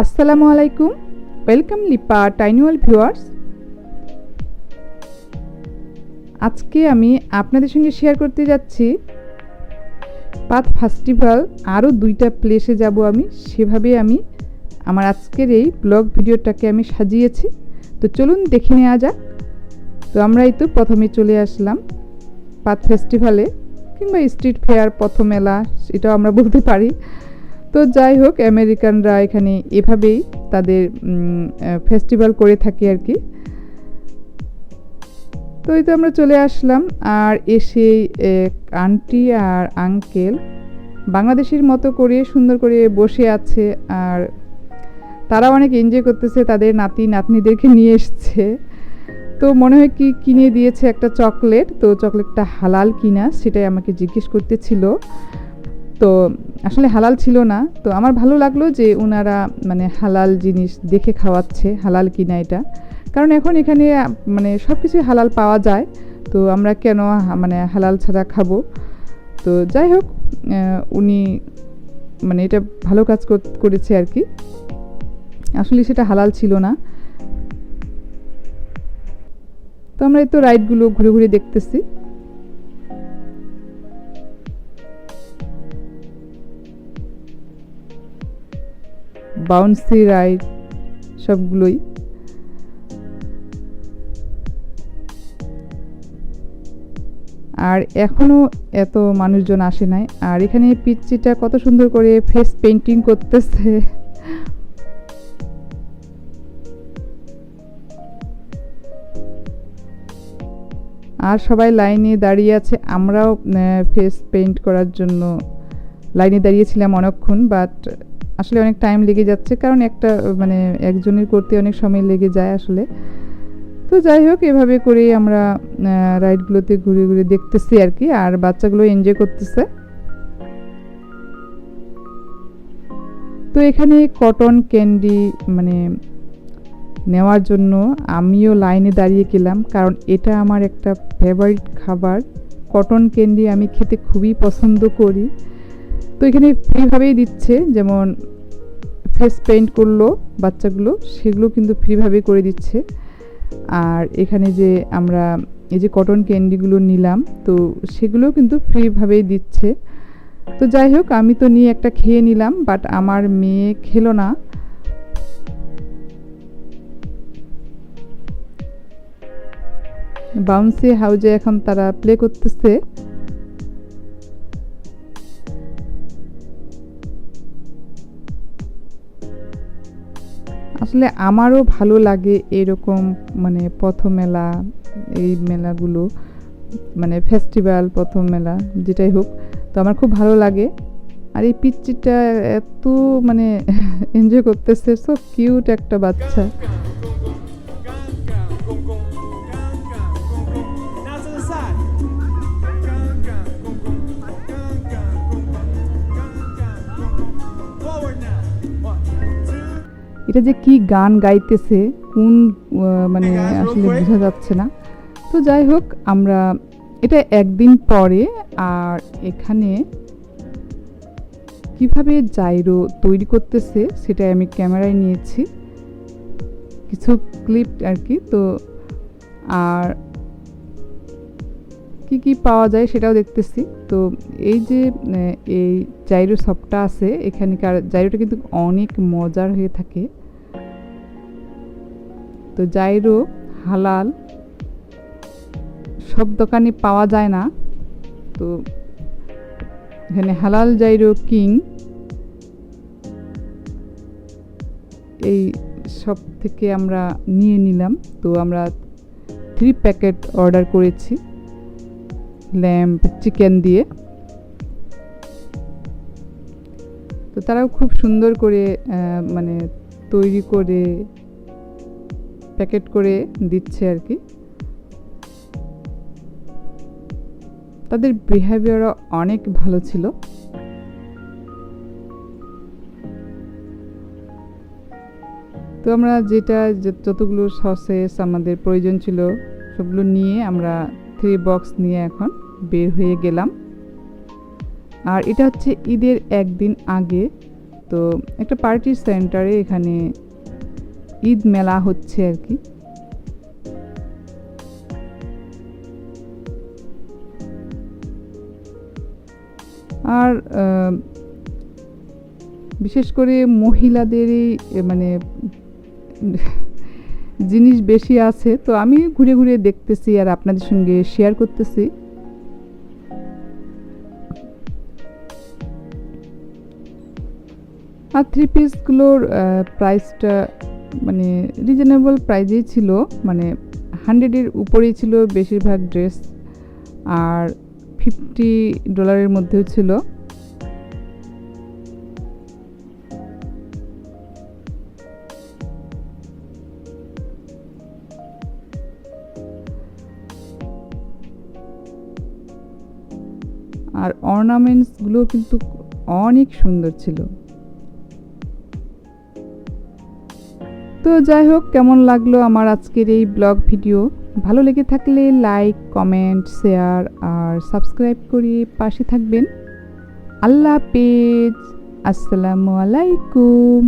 আসসালামু আলাইকুম। Welcome Lipa টাইনুয়াল viewers আজকে আমি আপনাদের সঙ্গে শেয়ার করতে যাচ্ছি। পাথ ফেস্টিভ্যাল আরও দুইটা প্লেসে যাব আমি। সেভাবে আমি আমার আজকের এই ব্লগ ভিডিওটাকে আমি সাজিয়েছি। তো চলুন দেখে নেওয়া যাক। তো আমরাই তো প্রথমে চলে আসলাম পাথ ফেস্টিভ্যালে কিংবা স্ট্রিট ফেয়ার পথ মেলা এটাও আমরা বলতে পারি। তো যাই হোক, আমেরিকানরা এখানে এভাবেই তাদের ফেস্টিভ্যাল করে থাকে আর কি। তো এই তো আমরা চলে আসলাম, আর এসে আন্টি আর আঙ্কেল বাংলাদেশের মতো করে সুন্দর করে বসে আছে, আর তারা অনেক এনজয় করতেছে, তাদের নাতি নাতনিদেরকে নিয়ে এসছে। তো মনে হয় কি কিনে দিয়েছে একটা চকলেট, তো চকলেটটা হালাল কিনা সেটাই আমাকে জিজ্ঞেস করতেছিল তো আসলে হালাল ছিল না। তো আমার ভালো লাগল যে ওনারা মানে হালাল জিনিস দেখে খাওয়াচ্ছে, হালাল কিনা এটা। কারণ এখন এখানে মানে সব কিছুই হালাল পাওয়া যায়। তো আমরা কেন মানে হালাল ছাড়া খাব? তো যাই হোক উনি মানে এটা ভালো কাজ করেছে আর কি। আসলে সেটা হালাল ছিল না। তো আমরা এই তো রাইডগুলো ঘুরে ঘুরে দেখতেছি। বাউন্সি রাইড সবগুলোই। আর এখনও এত মানুষজন আসে নাই। আর এখানে পিচ্চিটা কত সুন্দর করে ফেস পেন্টিং করতেছে। আর সবাই লাইনে দাঁড়িয়ে আছে। আমরাও ফেস পেইন্ট করার জন্য। লাইনে দাঁড়িয়েছিলাম অনেকক্ষণ বাট আসলে অনেক টাইম লেগে যাচ্ছে, কারণ একটা মানে একজনের করতে অনেক সময় লেগে যায় আসলে। তো যাই হোক, এভাবে করেই আমরা রাইডগুলোতে ঘুরে ঘুরে দেখতেছি আর কি, আর বাচ্চাগুলো এনজয় করতেছে। তো এখানে কটন ক্যান্ডি মানে নেওয়ার জন্য আমিও লাইনে দাঁড়িয়ে গেলাম, কারণ এটা আমার একটা ফেভারিট খাবার। কটন ক্যান্ডি আমি খেতে খুবই পছন্দ করি। তো এখানে ফ্রিভাবেই দিচ্ছে, যেমন ফেস পেইন্ট করল বাচ্চাগুলো, সেগুলো কিন্তু ফ্রিভাবে করে দিচ্ছে। আর এখানে যে আমরা এই যে কটন ক্যান্ডিগুলো নিলাম, তো সেগুলো কিন্তু ফ্রিভাবেই দিচ্ছে। তো যাই হোক, আমি তো নিয়ে একটা খেয়ে নিলাম বাট আমার মেয়ে খেলো না। বাউন্সি হাউজে এখন তারা প্লে করতেছে। আসলে আমারও ভালো লাগে এরকম মানে পথ মেলা, এই মেলাগুলো মানে ফেস্টিভ্যাল প্রথম মেলা, যেটাই হোক। তো আমার খুব ভালো লাগে। আর এই পিচ্চিটা এত মানে এনজয় করতেছে সব কিউট একটা বাচ্চা। এটা যে কি গান গাইতেছে কোন মানে আসলে বোঝা যাচ্ছে না। তো যাই হোক আমরা এটা একদিন পরে আর এখানে কীভাবে জাইরো তৈরি করতেছে সেটা আমি ক্যামেরায় নিয়েছি। কিছু ক্লিপ আর কি তো আর কি কি পাওয়া যায় সেটাও দেখতেছি। তো এই যে এই জাইরো সবটা আছে এখানকার জাইরোটা কিন্তু অনেক মজার হয়ে থাকে। তো জাইরো হালাল, সব দোকানে পাওয়া যায় না। তো এখানে হালাল জাইরো কিং। এই সব থেকে আমরা নিয়ে নিলাম। তো আমরা থ্রি প্যাকেট অর্ডার করেছি। ল্যাম্প চিকেন দিয়ে। তো তারাও খুব সুন্দর করে মানে তৈরি করে প্যাকেট করে দিচ্ছে আর কি। তাদের বিহেভিয়ারও অনেক ভালো ছিল। তো আমরা যেটা যতগুলো সসেস আমাদের প্রয়োজন ছিল, সবগুলো নিয়ে আমরা থ্রি বক্স নিয়ে এখন বের হয়ে গেলাম। আর এটা হচ্ছে ঈদের একদিন আগে, তো একটা পার্টি সেন্টারে এখানে ঈদ মেলা হচ্ছে আর কি। আর বিশেষ করে মহিলাদেরই মানে জিনিস বেশি আছে। তো আমি ঘুরে ঘুরে দেখতেছি আর আপনাদের সঙ্গে শেয়ার করতেছি। আর থ্রি পিসগুলোর প্রাইসটা মানে রিজনেবল প্রাইজেই ছিল মানে হান্ড্রেডের উপরেই ছিল বেশিরভাগ ড্রেস আর ফিফটি ডলারের মধ্যেও ছিল। আর অর্নামেন্টসগুলো কিন্তু অনেক সুন্দর ছিল। তো যাই হোক, কেমন লাগল আমার আজকের এই ব্লগ ভিডিও? ভালো লেগে থাকলে লাইক, কমেন্ট, শেয়ার আর সাবস্ক্রাইব করে পাশে থাকবেন। আল্লাহ পেজ আসসালামু আলাইকুম।